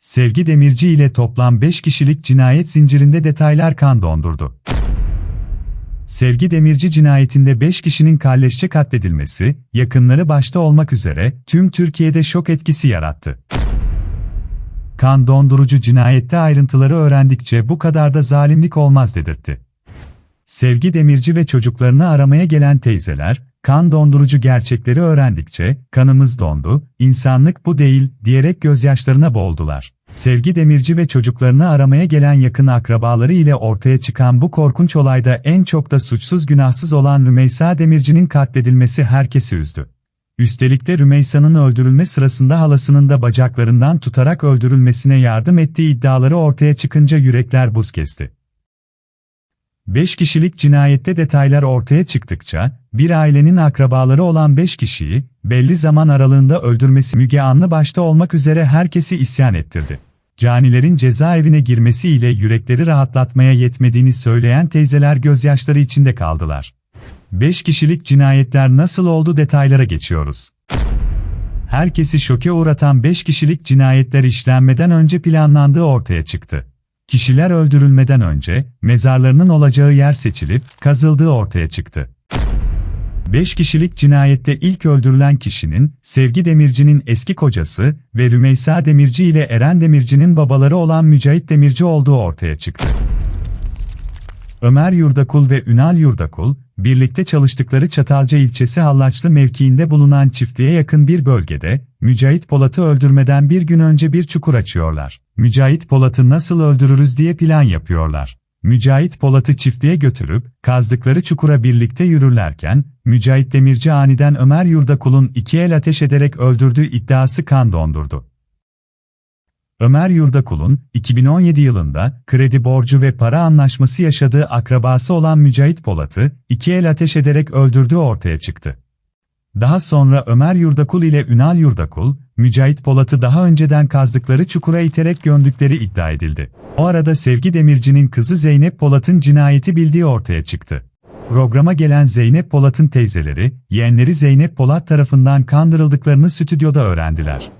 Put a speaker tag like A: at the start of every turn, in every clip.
A: Sevgi Demirci ile toplam 5 kişilik cinayet zincirinde detaylar kan dondurdu. Sevgi Demirci cinayetinde 5 kişinin kalleşçe katledilmesi, yakınları başta olmak üzere tüm Türkiye'de şok etkisi yarattı. Kan dondurucu cinayette ayrıntıları öğrendikçe bu kadar da zalimlik olmaz dedirtti. Sevgi Demirci ve çocuklarını aramaya gelen teyzeler, kan dondurucu gerçekleri öğrendikçe, kanımız dondu, insanlık bu değil, diyerek gözyaşlarına boğuldular. Sevgi Demirci ve çocuklarını aramaya gelen yakın akrabaları ile ortaya çıkan bu korkunç olayda en çok da suçsuz günahsız olan Rümeysa Demirci'nin katledilmesi herkesi üzdü. Üstelik de Rümeysa'nın öldürülme sırasında halasının da bacaklarından tutarak öldürülmesine yardım ettiği iddiaları ortaya çıkınca yürekler buz kesti. 5 kişilik cinayette detaylar ortaya çıktıkça, bir ailenin akrabaları olan 5 kişiyi, belli zaman aralığında öldürmesi Müge Anlı başta olmak üzere herkesi isyan ettirdi. Canilerin cezaevine girmesiyle yürekleri rahatlatmaya yetmediğini söyleyen teyzeler gözyaşları içinde kaldılar. 5 kişilik cinayetler nasıl oldu detaylara geçiyoruz. Herkesi şoke uğratan 5 kişilik cinayetler işlenmeden önce planlandığı ortaya çıktı. Kişiler öldürülmeden önce, mezarlarının olacağı yer seçilip, kazıldığı ortaya çıktı. 5 kişilik cinayette ilk öldürülen kişinin, Sevgi Demirci'nin eski kocası ve Rümeysa Demirci ile Eren Demirci'nin babaları olan Mücahit Demirci olduğu ortaya çıktı. Ömer Yurdakul ve Ünal Yurdakul, birlikte çalıştıkları Çatalca ilçesi Hallaçlı mevkiinde bulunan çiftliğe yakın bir bölgede, Mücahit Polat'ı öldürmeden bir gün önce bir çukur açıyorlar. Mücahit Polat'ı nasıl öldürürüz diye plan yapıyorlar. Mücahit Polat'ı çiftliğe götürüp, kazdıkları çukura birlikte yürürlerken, Mücahit Demirci aniden Ömer Yurdakul'un iki el ateş ederek öldürdüğü iddiası kan dondurdu. Ömer Yurdakul'un, 2017 yılında, kredi borcu ve para anlaşması yaşadığı akrabası olan Mücahit Polat'ı, iki el ateş ederek öldürdüğü ortaya çıktı. Daha sonra Ömer Yurdakul ile Ünal Yurdakul, Mücahit Polat'ı daha önceden kazdıkları çukura iterek gömdükleri iddia edildi. O arada Sevgi Demirci'nin kızı Zeynep Polat'ın cinayeti bildiği ortaya çıktı. Programa gelen Zeynep Polat'ın teyzeleri, yeğenleri Zeynep Polat tarafından kandırıldıklarını stüdyoda öğrendiler.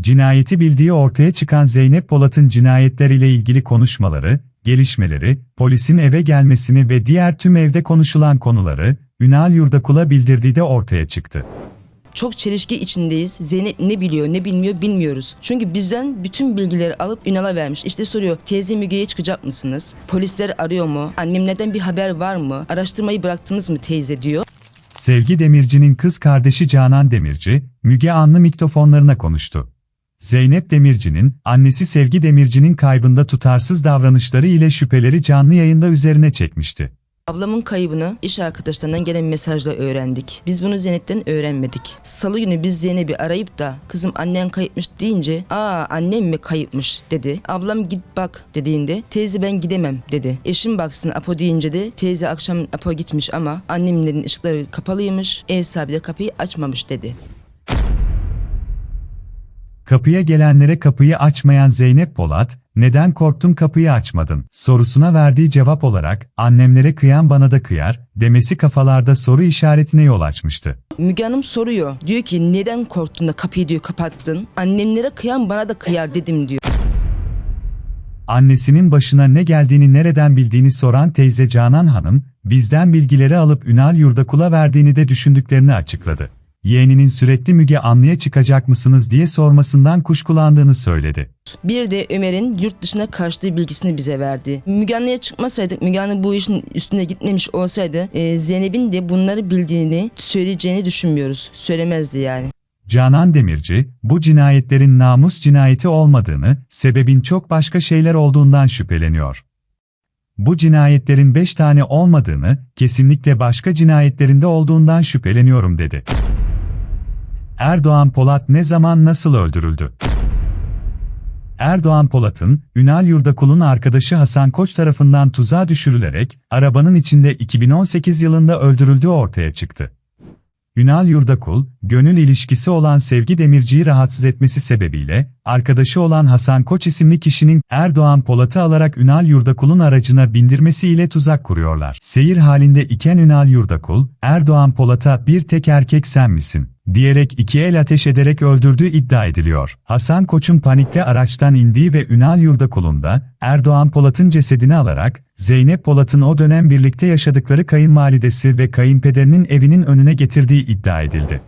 A: Cinayeti bildiği ortaya çıkan Zeynep Polat'ın cinayetler ile ilgili konuşmaları, gelişmeleri, polisin eve gelmesini ve diğer tüm evde konuşulan konuları, Ünal Yurdakul'a bildirdiği de ortaya çıktı.
B: Çok çelişki içindeyiz. Zeynep ne biliyor ne bilmiyor bilmiyoruz. Çünkü bizden bütün bilgileri alıp Ünal'a vermiş. İşte soruyor teyze Müge'ye çıkacak mısınız? Polisler arıyor mu? Annemlerden bir haber var mı? Araştırmayı bıraktınız mı teyze diyor.
A: Sevgi Demirci'nin kız kardeşi Canan Demirci, Müge Anlı mikrofonlarına konuştu. Zeynep Demirci'nin, annesi Sevgi Demirci'nin kaybında tutarsız davranışları ile şüpheleri canlı yayında üzerine çekmişti.
B: Ablamın kaybını iş arkadaşlarından gelen mesajla öğrendik. Biz bunu Zeynep'ten öğrenmedik. Salı günü biz Zeynep'i arayıp da kızım annen kayıpmış deyince aa annem mi kayıpmış dedi. Ablam git bak dediğinde teyze ben gidemem dedi. Eşim baksın Apo deyince de teyze akşam Apo gitmiş ama annemlerin ışıkları kapalıymış. Ev sahibi de kapıyı açmamış dedi.
A: Kapıya gelenlere kapıyı açmayan Zeynep Polat, neden korktun kapıyı açmadın sorusuna verdiği cevap olarak, annemlere kıyan bana da kıyar, demesi kafalarda soru işaretine yol açmıştı.
B: Müge Hanım soruyor. Diyor ki neden korktun da kapıyı diyor kapattın. Annemlere kıyan bana da kıyar dedim diyor.
A: Annesinin başına ne geldiğini nereden bildiğini soran teyze Canan Hanım, bizden bilgileri alıp Ünal Yurdakul'a verdiğini de düşündüklerini açıkladı. Yeğeninin sürekli Müge Anlı'ya çıkacak mısınız diye sormasından kuşkulandığını söyledi.
B: Bir de Ömer'in yurt dışına kaçtığı bilgisini bize verdi. Müge Anlı'ya çıkmasaydık, Müge Anlı bu işin üstüne gitmemiş olsaydı e, Zeynep'in de bunları bildiğini söyleyeceğini düşünmüyoruz. Söylemezdi yani.
A: Canan Demirci, bu cinayetlerin namus cinayeti olmadığını, sebebin çok başka şeyler olduğundan şüpheleniyor. Bu cinayetlerin 5 tane olmadığını, kesinlikle başka cinayetlerinde olduğundan şüpheleniyorum dedi. Erdoğan Polat ne zaman nasıl öldürüldü? Erdoğan Polat'ın, Ünal Yurdakul'un arkadaşı Hasan Koç tarafından tuzağa düşürülerek, arabanın içinde 2018 yılında öldürüldüğü ortaya çıktı. Ünal Yurdakul, gönül ilişkisi olan Sevgi Demirci'yi rahatsız etmesi sebebiyle, arkadaşı olan Hasan Koç isimli kişinin Erdoğan Polat'ı alarak Ünal Yurdakul'un aracına bindirmesiyle tuzak kuruyorlar. Seyir halinde iken Ünal Yurdakul, Erdoğan Polat'a bir tek erkek sen misin? Diyerek iki el ateş ederek öldürdüğü iddia ediliyor. Hasan Koç'un panikte araçtan indiği ve Ünal Yurdakul'unda Erdoğan Polat'ın cesedini alarak Zeynep Polat'ın o dönem birlikte yaşadıkları kayınvalidesi ve kayınpederinin evinin önüne getirdiği iddia edildi.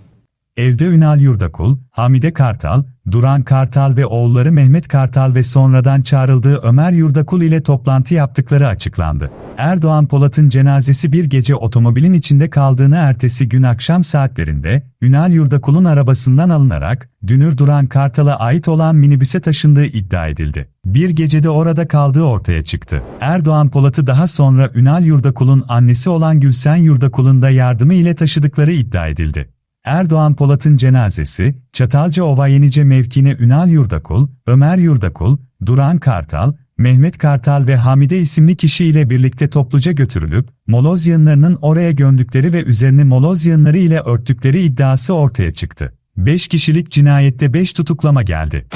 A: Evde Ünal Yurdakul, Hamide Kartal, Duran Kartal ve oğulları Mehmet Kartal ve sonradan çağrıldığı Ömer Yurdakul ile toplantı yaptıkları açıklandı. Erdoğan Polat'ın cenazesi bir gece otomobilin içinde kaldığını ertesi gün akşam saatlerinde, Ünal Yurdakul'un arabasından alınarak, Dünür Duran Kartal'a ait olan minibüse taşındığı iddia edildi. Bir gecede orada kaldığı ortaya çıktı. Erdoğan Polat'ı daha sonra Ünal Yurdakul'un annesi olan Gülsen Yurdakul'un da yardımı ile taşıdıkları iddia edildi. Erdoğan Polat'ın cenazesi, Çatalca Yenice mevkine Ünal Yurdakul, Ömer Yurdakul, Duran Kartal, Mehmet Kartal ve Hamide isimli kişi ile birlikte topluca götürülüp, moloz yığınlarının oraya gömdükleri ve üzerini moloz yığınları ile örttükleri iddiası ortaya çıktı. 5 kişilik cinayette 5 tutuklama geldi.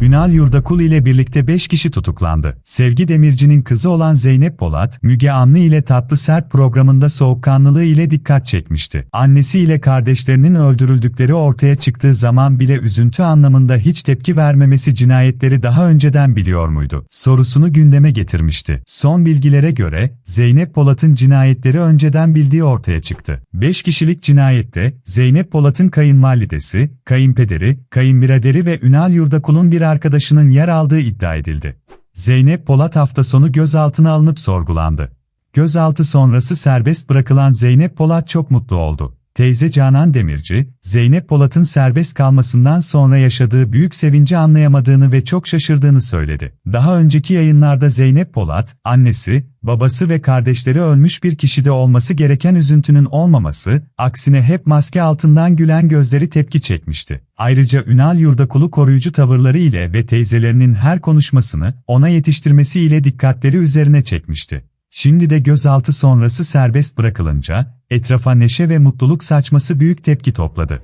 A: Ünal Yurdakul ile birlikte 5 kişi tutuklandı. Sevgi Demirci'nin kızı olan Zeynep Polat, Müge Anlı ile Tatlı Sert programında soğukkanlılığı ile dikkat çekmişti. Annesi ile kardeşlerinin öldürüldükleri ortaya çıktığı zaman bile üzüntü anlamında hiç tepki vermemesi cinayetleri daha önceden biliyor muydu? Sorusunu gündeme getirmişti. Son bilgilere göre, Zeynep Polat'ın cinayetleri önceden bildiği ortaya çıktı. 5 kişilik cinayette, Zeynep Polat'ın kayınvalidesi, kayınpederi, kayınbiraderi ve Ünal Yurdakul'un bir arkadaşının yer aldığı iddia edildi. Zeynep Polat hafta sonu gözaltına alınıp sorgulandı. Gözaltı sonrası serbest bırakılan Zeynep Polat çok mutlu oldu. Teyze Canan Demirci, Zeynep Polat'ın serbest kalmasından sonra yaşadığı büyük sevinci anlayamadığını ve çok şaşırdığını söyledi. Daha önceki yayınlarda Zeynep Polat, annesi, babası ve kardeşleri ölmüş bir kişide olması gereken üzüntünün olmaması, aksine hep maske altından gülen gözleri tepki çekmişti. Ayrıca Ünal Yurdakulu koruyucu tavırları ile ve teyzelerinin her konuşmasını ona yetiştirmesi ile dikkatleri üzerine çekmişti. Şimdi de gözaltı sonrası serbest bırakılınca, etrafa neşe ve mutluluk saçması büyük tepki topladı.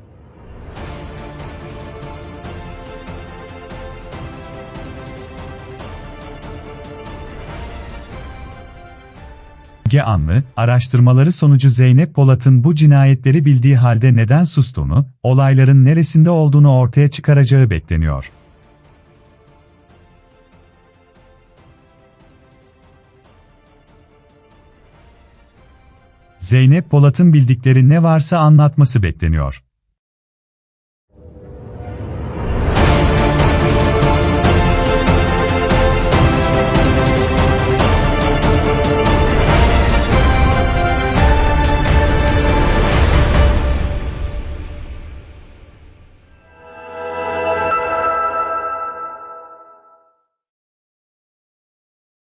A: Müge Anlı, araştırmaları sonucu Zeynep Polat'ın bu cinayetleri bildiği halde neden sustuğunu, olayların neresinde olduğunu ortaya çıkaracağı bekleniyor. Zeynep Polat'ın bildikleri ne varsa anlatması bekleniyor.